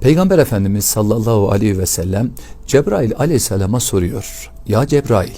Peygamber Efendimiz sallallahu aleyhi ve sellem Cebrail aleyhisselama soruyor. Ya Cebrail,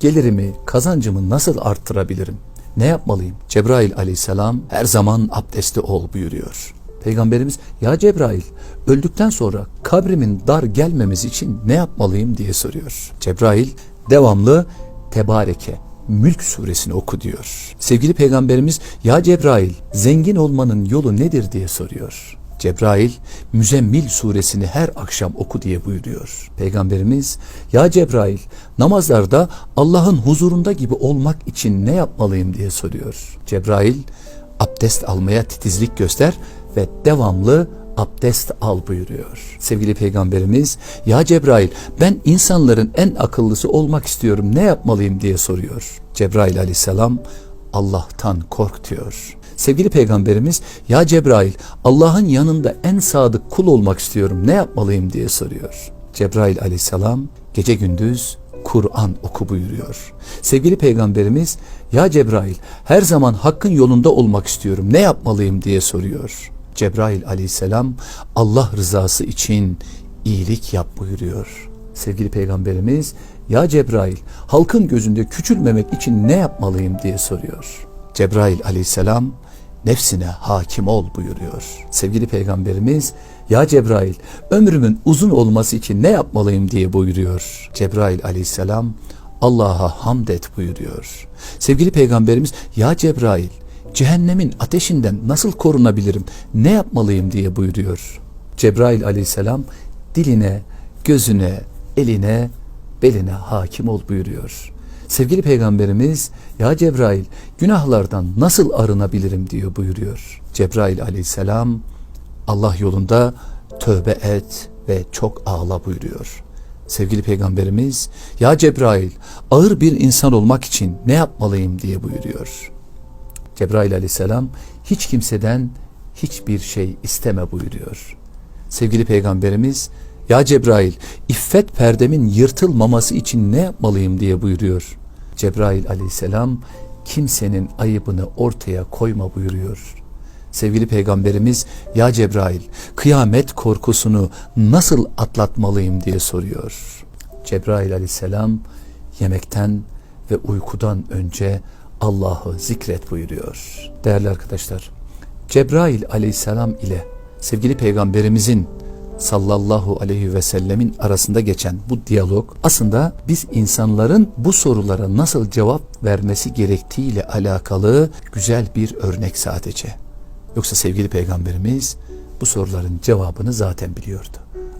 gelirimi, kazancımı nasıl arttırabilirim? Ne yapmalıyım? Cebrail aleyhisselam her zaman abdestli ol buyuruyor. Peygamberimiz ya Cebrail öldükten sonra kabrimin dar gelmemesi için ne yapmalıyım diye soruyor. Cebrail devamlı tebareke Mülk suresini oku diyor. Sevgili peygamberimiz ya Cebrail zengin olmanın yolu nedir diye soruyor. Cebrail Müzemmil suresini her akşam oku diye buyuruyor. Peygamberimiz ya Cebrail namazlarda Allah'ın huzurunda gibi olmak için ne yapmalıyım diye soruyor. Cebrail abdest almaya titizlik göster ve devamlı abdest al buyuruyor. Sevgili peygamberimiz ya Cebrail ben insanların en akıllısı olmak istiyorum ne yapmalıyım diye soruyor. Cebrail aleyhisselam Allah'tan kork diyor. Sevgili peygamberimiz ya Cebrail Allah'ın yanında en sadık kul olmak istiyorum ne yapmalıyım diye soruyor. Cebrail aleyhisselam gece gündüz Kur'an oku buyuruyor. Sevgili peygamberimiz ya Cebrail her zaman hakkın yolunda olmak istiyorum ne yapmalıyım diye soruyor. Cebrail aleyhisselam Allah rızası için iyilik yap buyuruyor. Sevgili peygamberimiz ya Cebrail halkın gözünde küçülmemek için ne yapmalıyım diye soruyor. Cebrail aleyhisselam nefsine hakim ol buyuruyor. Sevgili peygamberimiz ya Cebrail ömrümün uzun olması için ne yapmalıyım diye buyuruyor. Cebrail aleyhisselam Allah'a hamd et buyuruyor. Sevgili peygamberimiz ya Cebrail cehennemin ateşinden nasıl korunabilirim ne yapmalıyım diye buyuruyor. Cebrail aleyhisselam diline, gözüne, eline, beline hakim ol buyuruyor. Sevgili peygamberimiz ya Cebrail günahlardan nasıl arınabilirim diyor buyuruyor. Cebrail aleyhisselam Allah yolunda tövbe et ve çok ağla buyuruyor. Sevgili peygamberimiz ya Cebrail ağır bir insan olmak için ne yapmalıyım diye buyuruyor. Cebrail aleyhisselam hiç kimseden hiçbir şey isteme buyuruyor. Sevgili peygamberimiz ya Cebrail iffet perdemin yırtılmaması için ne yapmalıyım diye buyuruyor. Cebrail aleyhisselam kimsenin ayıbını ortaya koyma buyuruyor. Sevgili peygamberimiz ya Cebrail kıyamet korkusunu nasıl atlatmalıyım diye soruyor. Cebrail aleyhisselam yemekten ve uykudan önce Allah'ı zikret buyuruyor. Değerli arkadaşlar, Cebrail aleyhisselam ile sevgili peygamberimizin sallallahu aleyhi ve sellemin arasında geçen bu diyalog aslında biz insanların bu sorulara nasıl cevap vermesi gerektiğiyle alakalı güzel bir örnek sadece. Yoksa sevgili peygamberimiz bu soruların cevabını zaten biliyordu.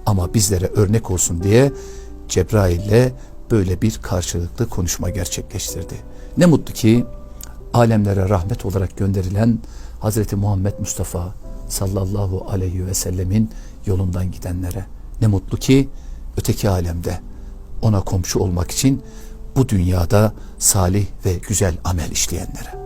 Ama bizlere örnek olsun diye Cebrail ile böyle bir karşılıklı konuşma gerçekleştirdi. Ne mutlu ki alemlere rahmet olarak gönderilen Hazreti Muhammed Mustafa sallallahu aleyhi ve sellemin yolundan gidenlere. Ne mutlu ki öteki alemde ona komşu olmak için bu dünyada salih ve güzel amel işleyenlere.